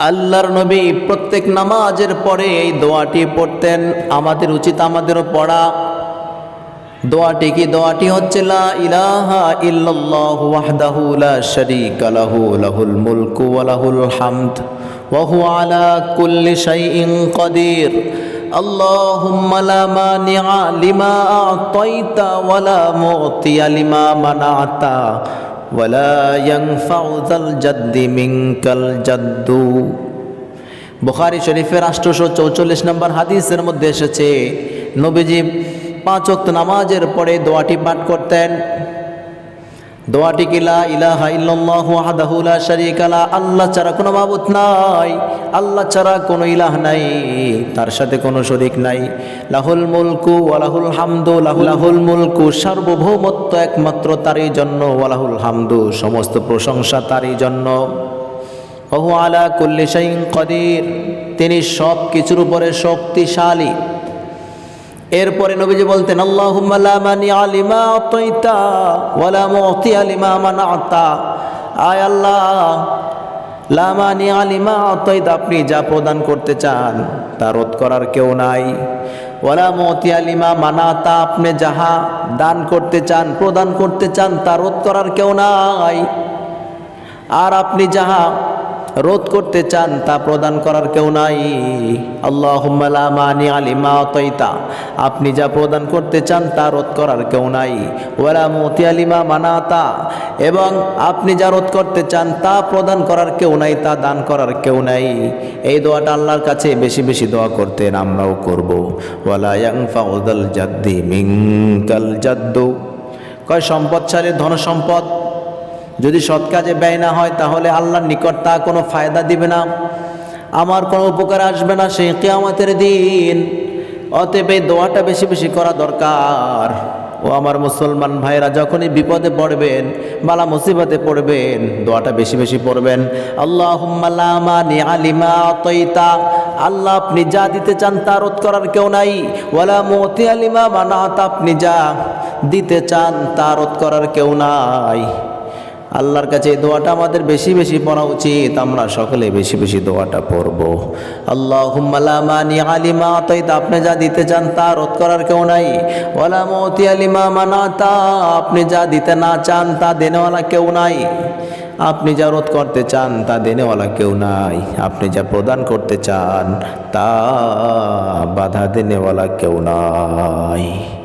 আল্লাহর নবী প্রত্যেক নামাজের পরে এই দোয়াটি পড়তেন আমাদের উচিত আমাদেরও পড়া দোয়াটি কি দোয়াটি হচ্ছে লা ইলাহা ইল্লাল্লাহু ওয়াহদাহু লা শারীকা লাহু লাহুল মুলকু ওয়া লাহুল হামদ ওয়া হুয়া আলা কুল্লি শাইইন কাদির اللهم لا مانع لما أعطيت ولا معطي لما منعت ওয়ালা ইয়াংফাউজাল জাদ্দি মিঙ্কাল জাদ্দু বুখারি শরীফের আষ্টশো চৌচল্লিশ নম্বর হাদিসের মধ্যে এসেছে, নবীজি পাঁচ ওয়াক্ত নামাজের পরে দোয়াটি পাঠ করতেন। দোয়াটি কিলা ইলাহা ইল্লাল্লাহু ওয়াহদাহু লা আল্লাহ ছাড়া কোনো মাবুদ নাই। আল্লাহ ছাড়া কোনো ইলাহ নাই, তার সাথে কোনো শরীক নাই। লাহুল মুলকু ওয়া লাহুল হামদু, লাহু লাহুল মুলকু সার্বভৌমত্ব একমাত্র তারই জন্য, ওয়া লাহুল হামদু সমস্ত প্রশংসা তারই জন্য। ওহু আলা কুল্লি শাইন কদির, তিনি সব কিছুর উপরে শক্তিশালী। এরপরে নবীজি বলতেন আল্লাহ আলিমা আপনি যা প্রদান করতে চান তা রোধ করার কেউ নাই। ওয়ালা মতি আলিমা মানাতা, আপনি যাহা দান করতে চান, প্রদান করতে চান তা রোধ করার কেউ নাই। আর আপনি যাহা রোধ করতে চান, তা প্রদান করার কেউ নাই। আল্লাহ আলিমা আপনি যা প্রদান করতে চান, তা রোধ করার কেউ নাই। ওয়ালা মতি আলিমা মানাতা। এবং আপনি যা রোধ করতে চান, তা প্রদান করার কেউ নাই, তা দান করার কেউ নাই। এই দোয়াটা আল্লাহর কাছে বেশি বেশি দোয়া করতেন, আমরাও করব। ওয়ালা জাদ্দি মিঙ্কাল জাদ্দু। কয় সম্পদশালী ধন সম্পদ যদি সৎ কাজে ব্যয় না হয়, তাহলে আল্লাহর নিকট তা কোনো ফায়দা দিবে না। আমার কোনো উপকার আসবে না সেই কেয়ামতের দিন। অতএব এই দোয়াটা বেশি বেশি করা দরকার। ও আমার মুসলমান ভাইরা, যখনই বিপদে পড়বেন, বালা মুসিবতে পড়বেন, দোয়াটা বেশি বেশি পড়বেন। আল্লাহ আলিমা তৈতা আল্লাহ আপনি যা দিতে চান তা রোধ করার কেউ নাই। ওয়ালা মতি আলিমা বানাত আপনি যা দিতে চান তা রোধ করার কেউ নাই। আল্লাহর কাছে এই দোয়াটা আমাদের বেশি বেশি পড়া উচিত। আমরা সকলে বেশি বেশি দোয়াটা পড়ব। আল্লাহ হুম্মালামানি আলিমা তৈত আপনি যা দিতে চান তা রোধ করার কেউ নাই। ওয়ালা মতি আলিমা মানাতা। আপনি যা দিতে না চান তা দেনেওয়ালা কেউ নাই। আপনি যা রোধ করতে চান তা দেনেওয়ালা কেউ নাই। আপনি যা প্রদান করতে চান তা বাধা দেনেওয়ালা কেউ নাই।